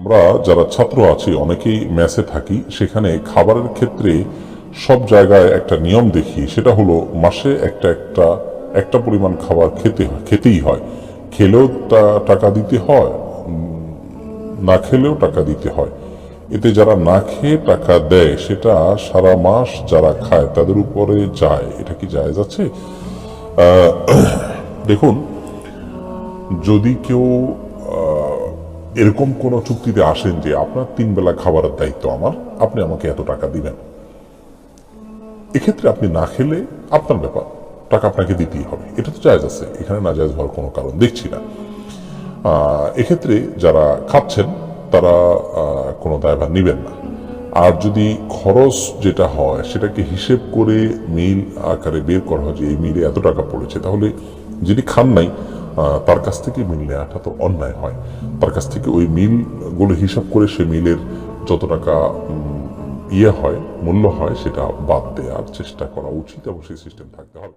আমরা যারা ছাত্র আছি, অনেকেই ম্যাসে থাকি, সেখানে খাবারের ক্ষেত্রে সব জায়গায় একটা নিয়ম দেখি। সেটা হলো, মাসে একটা একটা একটা পরিমাণ খাবার খেতে হয়, খেতেই হয়। খেলেও টাকা দিতে হয় না খেলেও টাকা দিতে হয়। এতে যারা না খেয়ে টাকা দেয়, সেটা সারা মাস যারা খায়, তাদের উপরে যায়। এটা কি যায় যাচ্ছে দেখুন, যদি কেউ এরকম কোনো চুক্তিতে আসেন যে আপনার তিন বেলা খাবারের দায়িত্ব আমার, আপনি আমাকে এত টাকা দিবেন। এক্ষেত্রে আপনি না খেলে আপনার ব্যাপার, টাকা আপনাকে দিতেই হবে। এটা তো জায়জ আছে, এখানে না জায়জ হওয়ার কোনো কারণ দেখছি না। এক্ষেত্রে যারা খাচ্ছেন, তারা কোনো দায়ভার নেবেন না। আর যদি খরচ যেটা হয়, সেটাকে হিসেব করে মিল আকারে বের করা হয় যে এই মিলে এত টাকা পড়েছে, তাহলে যিনি খান নাই তার কাছ থেকে মিল নেওয়াটা তো অন্যায় হয়। তার কাছ থেকে ওই মিলগুলো হিসাব করে সে মিলের যত টাকা ইয়ে হয়, মূল্য হয়, সেটা বাদ দেওয়ার চেষ্টা করা উচিত এবং সেই সিস্টেম থাকতে হবে।